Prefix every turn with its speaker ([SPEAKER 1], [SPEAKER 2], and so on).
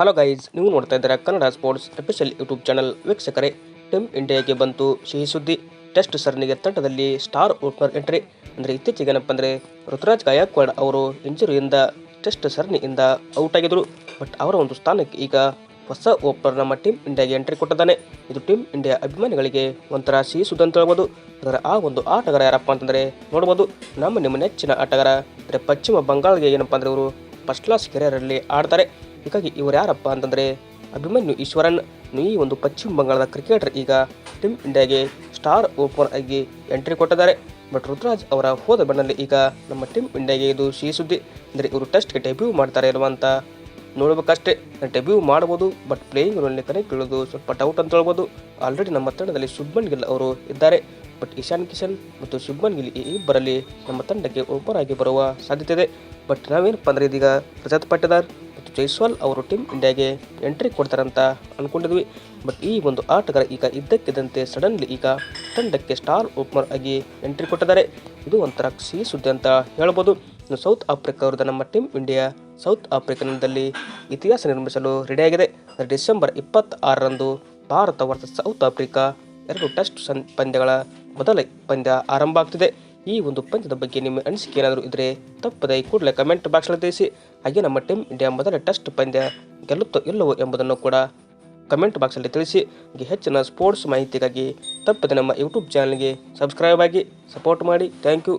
[SPEAKER 1] Hello guys, ನೀವು ನೋಡ್ತಾ ಇದ್ದೀರಾ Kannada sports official YouTube channel ವೀಕ್ಷಕರೇ, ಟೀಮ್ ಇಂಡಿಯಾಗೆ ಬಂತು ಸಿಹಿ ಸುದ್ದಿ. ಟೆಸ್ಟ್ ಸರಣಿಗೆ ತಂಡದಲ್ಲಿ ಸ್ಟಾರ್ ಓಪನರ್ ಎಂಟ್ರಿ. ಅಂದರೆ ಇತ್ತೀಚೆಗೆ ಅಂದರೆ ಋತುರಾಜ್ ಗಾಯಕ್ವಾಡ್ ಅವರು ಇಂಜುರಿಯಿಂದ ಟೆಸ್ಟ್ ಸರಣಿಯಿಂದ ಔಟ್ ಆಗಿದ್ರು. ಬಟ್ ಅವರ ಒಂದು ಸ್ಥಾನಕ್ಕೆ ಈಗ ಹೊಸ ಓಪನರ್ ನಮ್ಮ ಟೀಮ್ ಇಂಡಿಯಾಗೆ ಎಂಟ್ರಿ ಕೊಟ್ಟಿದ್ದಾನೆ. ಇದು ಟೀಮ್ ಇಂಡಿಯಾ ಅಭಿಮಾನಿಗಳಿಗೆ ಒಂಥರ ಸಿಹಿ ಸುದ್ದಿ ಅಂತ ಹೇಳ್ಬೋದು. ಅದರ ಆ ಒಂದು ಆಟಗಾರ ಯಾರಪ್ಪ ಅಂತಂದರೆ ನೋಡ್ಬೋದು. ನಮ್ಮ ನಿಮ್ಮ ನೆಚ್ಚಿನ ಆಟಗಾರ, ಅಂದರೆ ಪಶ್ಚಿಮ ಬಂಗಾಳಿಗೆ ಏನಪ್ಪ ಅಂದರೆ ಇವರು ಫಸ್ಟ್ ಕ್ಲಾಸ್ ಕೆರಿಯರಲ್ಲಿ ಆಡ್ತಾರೆ. ಹೀಗಾಗಿ ಇವರು ಯಾರಪ್ಪ ಅಂತಂದರೆ ಅಭಿಮನ್ಯು ಈಶ್ವರನ್. ಈ ಒಂದು ಪಶ್ಚಿಮ ಬಂಗಾಳದ ಕ್ರಿಕೆಟರ್ ಈಗ ಟೀಮ್ ಇಂಡಿಯಾಗೆ ಸ್ಟಾರ್ ಓಪನರ್ ಆಗಿ ಎಂಟ್ರಿ ಕೊಟ್ಟಿದ್ದಾರೆ. ಬಟ್ ರುದ್ರಾಜ್ ಅವರ ಹೋದ ಬಣ್ಣದಲ್ಲಿ ಈಗ ನಮ್ಮ ಟೀಮ್ ಇಂಡಿಯಾಗೆ ಇದು ಸಿಹಿ ಸುದ್ದಿ. ಅಂದರೆ ಇವರು ಟೆಸ್ಟ್ಗೆ ಡೆಬ್ಯೂ ಮಾಡ್ತಾರೆ ಅಂತ ನೋಡ್ಬೇಕಷ್ಟೇ. ಡೆಬ್ಯೂ ಮಾಡ್ಬೋದು ಬಟ್ ಪ್ಲೇಯಿಂಗ್ ರೋಲ್ನಲ್ಲಿ ಕನೆಕ್ಟ್ ಕೇಳೋದು ಸ್ವಲ್ಪ ಡೌಟ್ ಅಂತ ಹೇಳ್ಬೋದು. ಆಲ್ರೆಡಿ ನಮ್ಮ ತಂಡದಲ್ಲಿ ಶುಭನ್ ಗಿಲ್ ಅವರು ಇದ್ದಾರೆ. ಬಟ್ ಇಶಾನ್ ಕಿಶನ್ ಮತ್ತು ಶುಭ್ಮನ್ ಗಿಲ್ ಈ ಇಬ್ಬರಲ್ಲಿ ನಮ್ಮ ತಂಡಕ್ಕೆ ಓಪನ್ ಆಗಿ ಬರುವ ಸಾಧ್ಯತೆ ಇದೆ. ಬಟ್ ನಾವೇನಪ್ಪ ಅಂದರೆ ಇದೀಗ ರಜತ್ ಪಟ್ಟದಾರ್ ಮತ್ತು ಜೈಸ್ವಾಲ್ ಅವರು ಟೀಮ್ ಇಂಡಿಯಾಗೆ ಎಂಟ್ರಿ ಕೊಡ್ತಾರಂತ ಅಂದ್ಕೊಂಡಿದ್ವಿ ಬಟ್ ಈ ಒಂದು ಆಟಗಾರ ಈಗ ಇದ್ದಕ್ಕಿದ್ದಂತೆ ಸಡನ್ಲಿ ಈಗ ತಂಡಕ್ಕೆ ಸ್ಟಾರ್ ಓಪನರ್ ಆಗಿ ಎಂಟ್ರಿ ಕೊಟ್ಟಿದ್ದಾರೆ. ಇದು ಒಂಥರ ಸಿಹಿ ಸುದ್ದಿ ಅಂತ ಹೇಳ್ಬೋದು. ಸೌತ್ ಆಫ್ರಿಕಾ ವಿರುದ್ಧ ನಮ್ಮ ಟೀಮ್ ಇಂಡಿಯಾ ಸೌತ್ ಆಫ್ರಿಕಾದಲ್ಲಿ ಇತಿಹಾಸ ನಿರ್ಮಿಸಲು ರೆಡಿಯಾಗಿದೆ ಡಿಸೆಂಬರ್ ಇಪ್ಪತ್ತಾರರಂದು ಭಾರತ ವರ್ಷ ಸೌತ್ ಆಫ್ರಿಕಾ ಎರಡು ಟೆಸ್ಟ್ ಸನ್ ಪಂದ್ಯಗಳ ಮೊದಲ ಪಂದ್ಯ ಆರಂಭ ಆಗ್ತಿದೆ. ಈ ಒಂದು ಪಂದ್ಯದ ಬಗ್ಗೆ ನಿಮ್ಮ ಅನಿಸಿಕೆ ಏನಾದರೂ ಇದ್ದರೆ ತಪ್ಪದೆ ಕೂಡಲೇ ಕಮೆಂಟ್ ಬಾಕ್ಸ್ನಲ್ಲಿ ತಿಳಿಸಿ. ಹಾಗೆ ನಮ್ಮ ಟೀಮ್ ಇಂಡಿಯಾ ಮೊದಲ ಟೆಸ್ಟ್ ಪಂದ್ಯ ಗೆಲ್ಲುತ್ತೋ ಇಲ್ಲವೋ ಎಂಬುದನ್ನು ಕೂಡ ಕಮೆಂಟ್ ಬಾಕ್ಸಲ್ಲಿ ತಿಳಿಸಿ. ಹಾಗೆ ಹೆಚ್ಚಿನ ಸ್ಪೋರ್ಟ್ಸ್ ಮಾಹಿತಿಗಾಗಿ ತಪ್ಪದೆ ನಮ್ಮ ಯೂಟ್ಯೂಬ್ ಚಾನಲ್ಗೆ ಸಬ್ಸ್ಕ್ರೈಬ್ ಆಗಿ ಸಪೋರ್ಟ್ ಮಾಡಿ. Thank you